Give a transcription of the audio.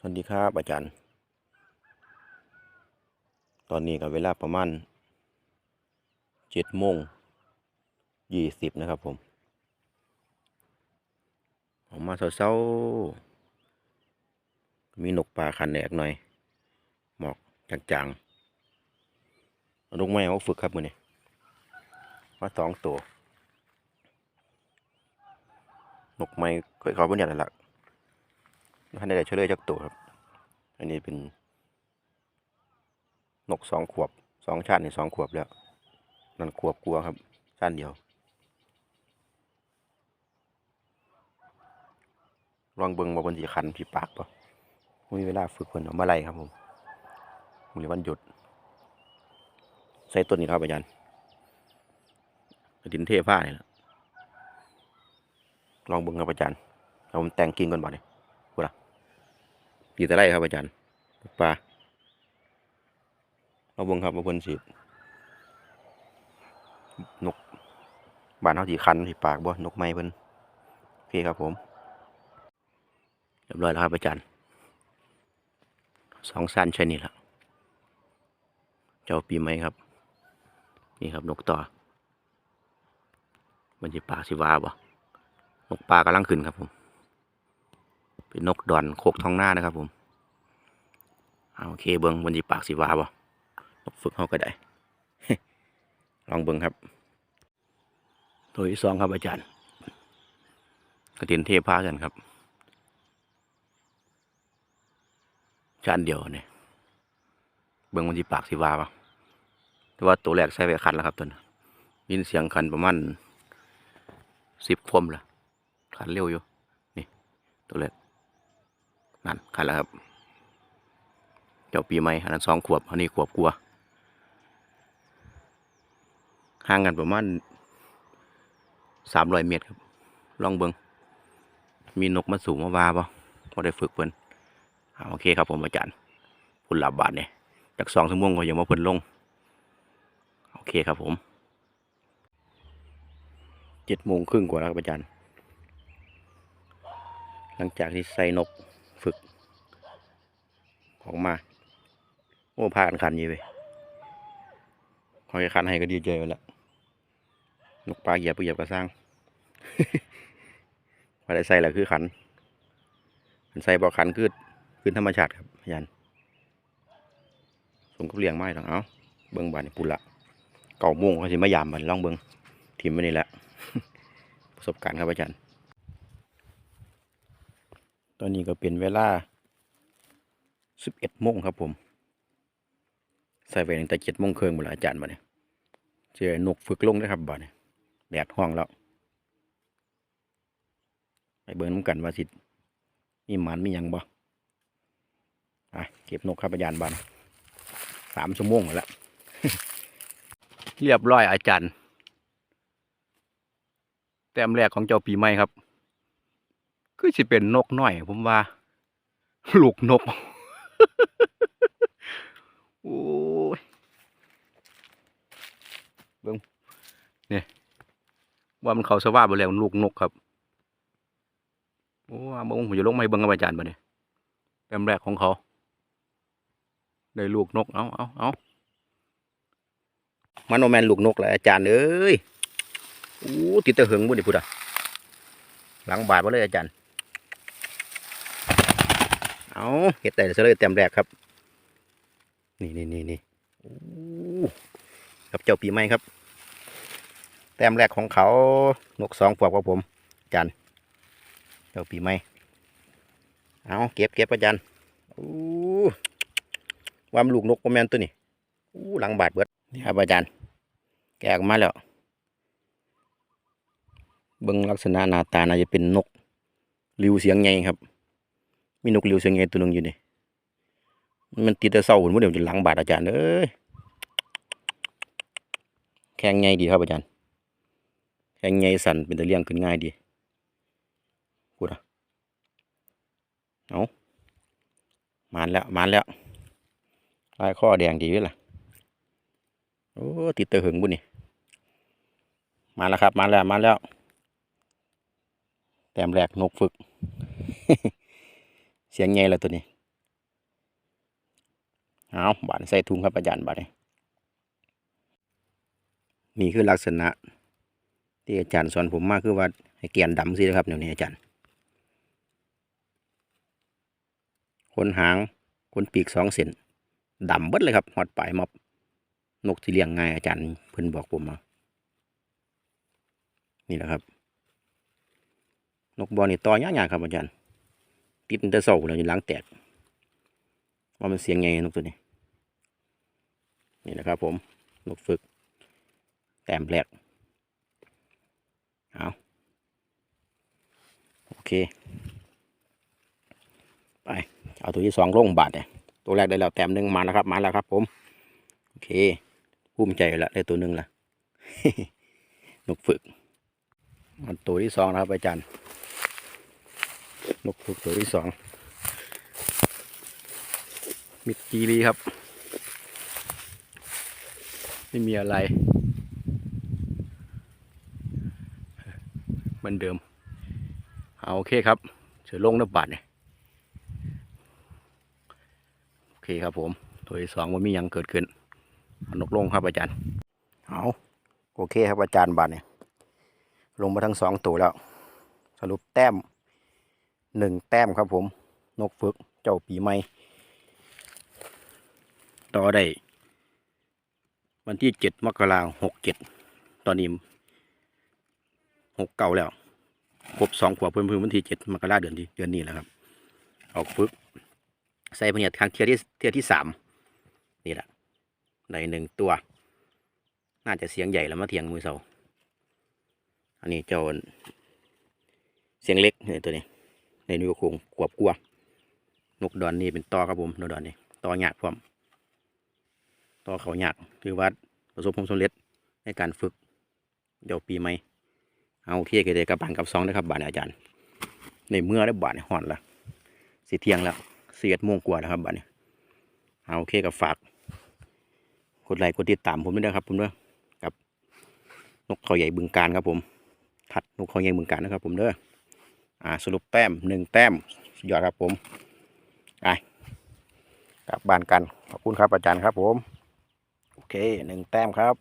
สวัสดีครับอาจารย์ ตอนนี้กับเวลาประมาณเจ็ดโมงยี่สิบนะครับผม ออกมาเช้าๆมีนกปลาคันแหนกหน่อย หมอกจางๆลูกไม้เอาฝึกครับมือนี้มาสองตัวนกไม้เคยเขาเป็นอย่างไรล่ะ ท่านได้เฉลยจากตัวครับ อันนี้เป็น นกสองขวบสองชาติในสองขวบแล้ว นั่นขวบกลัวครับ ชาติเดียว ลองเบิงว่าบนสีคันผีปากปะมีเวลาฝึกคนเอามาไล่ครับผมมีวันหยุด ใส่ต้นนี้ครับอาจารย์ดินเทผ้านี่แหละลองเบิงครับอาจารย์เอาผมแต่งกิ่งก่อนบ่เนี่ย ปีตะไลครับอาจารย์ปลาเอาบงครับมาพ่นสินกบ้านเฮาสิคันสิปากบ่นกไม้เพิ่นโอเคครับผมเรียบร้อยแล้วครับอาจารย์สองสั้นใช่นี่แหละเจ้าปีไหมครับ นี่ครับนกต่อ มันจะปากสิวาบ่นกปลากำลังขึ้นครับผม เป็นนกดอนโคกท้องหน้านะครับผม เอาโอเคเบิ้งมันจะปากสิวาบ่นกฝึกเขาก็ได้ ลองเบิ้งครับ ตัวที่สองครับอาจารย์กระเทียนเทพากันครับชานเดียวเนี่ยเบิ่งมันสิปากสิวาปะแต่ว่าตัวแรกใส่ไปคันแล้วครับตัวนั้ยินเสียงคันประมาณสิบคมละคันเร็วอยู่ นี่ ตัวแรกนั่นคันแล้วครับ เจ้าปีใหม่อันนั้นสองขวบอันนี้ขวบกลัวห่างกันประมาณสามร้อยเมตรครับ ลองเบิงมีนกมาสูงมาวาปะพอได้ฝึกเพิ่นโอเคครับผมอาจารย์พุ่นหลับบาทเนี่ยจากสองชั่วโมงก็ยังมาเพิ่นลง โอเคครับผมเจ็ดโมงครึ่งกว่าแล้วครับอาจารย์ หลังจากที่ใส่นกฝึกออกมา โอ้พากันคันอยี่ไปคอยคันให้ก็ดีใจไปแล้วนกปลาเหยียบไปเหยียบกระสร้างพอได้ใส่แล้วคือขันมันใส่บ่ขันคือขึ้นธรรมชาติครับอาจารย์ผมก็เลี้ยงไม้ต้อเอาเบิ้งบานปุ่นละเก่าโมงเขาสิมายามบานล่องเบิ้งทิมไปนี่แหละประสบการณ์ครับอาจารย์ ตอนนี้ก็เป็นเวลาสิบเอ็ดโมงครับผม ใส่ไปตั้งแต่เจ็ดโมงครึ่งหมดแล้วอาจารย์บานนี้เจอนกฝึกลงด้วยครับบานนี้แดดห้องแล้วไปเบิ้งน้ำกันว่าสิมีหมันมียังบ่อะเก็บนกครับอาจารย์บานสามชั่วโมงแล้วเรียบร้อยอาจารย์ แต้มแรกของเจ้าปีใหม่ครับ คือสิเป็นนกน้อย ผมว่า ลูกนก โอ้ยเบิ้งเนี่ยว่ามันเขาสว่าไปแล้วลูกนกครับโอ้ว่าเบิ้งผมจะลงมาให้เบิ้งกับอาจารย์บ่เนี่ยแต้มแรกของเขาได้ลูกนกเอาเอาเอามันโนแมนลูกนกแหละอาจารย์เอ้ยอู้ติดตะเหิงบุญนี่พุทธะหลังบาดมาเลยอาจารย์ เอาเห็ดแต่เสลยแต้มแรกครับ นี่นี่นี่นี่อู้กับเจ้าปีใหม่ครับ แต้มแรกของเขานกสองขวบกับผมจารย์เจ้าปีใหม่เอาเก็บเก็บอาจารย์อู้วามลูกนกโมแมนตัวนี้อู้หลังบาดเบิดนี่ครับอาจารย์แกะออกมาแล้วเบิ่งลักษณะหน้าตาน่าจะเป็นนกริวเสียงไงครับ มีนกริวเสียงไงตัวหนึงอยู่นี่มันติดแต่เศร้าหุ่นมันเดี๋ยวจะหลังบาดอาจารย์เอ้ยแข็งไงดีครับอาจารย์ แข็งไงสันเป็นตะเลียงขึ้นง่ายดีพูดอะเอามานแล้วมานแล้วลายข้อแดงดีด้วยล่ะโอ้ติดเตอหึงบุญนี่มาแล้วครับ มาแล้วมาแล้ว แต้มแรกนกฝึก เสียงไงล่ะตัวนี้เอาบาดใส่ถุงครับอาจารย์บาดนี้นี่คือลักษณะ ที่อาจารย์สอนผมมากคือว่าให้เกียนดำสินะครับเดี๋ยวนี้อาจารย์คนหางคนปีกสองเส้นดำเบิดเลยครับหอดปลายมอบนกที่เลี้ยงง่ายอาจารย์เพิ่นบอกผมมานี่แหละครับ นกบอลนี่ต่อยากๆครับอาจารย์ติดตั้งแต่เสาเลยอยู่หลังแตกว่ามันเสียงไงนกตัวนี้ นี่นะครับผม นกฝึก แต้มแรก เอาโอเค ไป เอาตัวที่สองลงบาทเนี่ยตัวแรกได้แล้วแต้มหนึ่งมาแล้วครับ มาแล้วครับ ผม โอเคภูมิใจแล้วได้ตัวหนึ่งละนกฝึกมันตัวที่สองนะครับอาจารย์นกฝึกตัวที่สองมิดจีรีครับ ไม่มีอะไร เห มือนเดิมเอาโอเคครับเสือลงน้ำบาดเนี่ยโอเคครับผมตัวที่สองว่ามียังเกิดขึ้นนกลงครับอาจารย์เอาโอเคครับอาจารย์บาดเนี่ยลงมาทั้งสองตัวแล้ว สรุปแต้มหนึ่งแต้มครับผม นกฝึกเจ้าปีใหม่ต่อได้วันที่เจ็ดมกราหกเจ็ดตอนนี้ หกเก่าแล้วครบสองขวบเพิ่มเพิ่มวันที่เจ็ดมกราเดือนที่เดือนนี้แหละครับ ออกฝึกใส่พเนียดครั้งเทียที่เทียที่สามนี่แหละในหนึ่งตัว น่าจะเสียงใหญ่แล้วมาเทียงมือเสาอันนี้เจ้าเสียงเล็กนี่ตัวนี้ ในนิ้วโคงกวบกลัวนกดอนนี่เป็นตอครับผมนกดอนนี่ตอหยากพร้อมตอเขาหยากคือว่าประสบความสำเร็จในการฝึกเดี๋ยวปีใหม่ เอาโอเคกันเลยกับบานกับซองนะครับบานอาจารย์ ในเมื่อได้บานห่อนละสิเที่ยงแล้วเสียดโมงกว่าแล้วครับบานนี้เอาโอเคกับฝากกดไลค์กดติดตามผมด้วยนะครับผมด้วยกับนกเขาใหญ่บึงการครับผมทัดนกเขาใหญ่บึงการนะครับ ผมเด้ออ่าสรุปแต้มหนึ่งแต้มสยอดครับผมไปกลับบ้านกันขอบคุณครับอาจารย์ครับผม โอเคหนึ่งแต้มครับ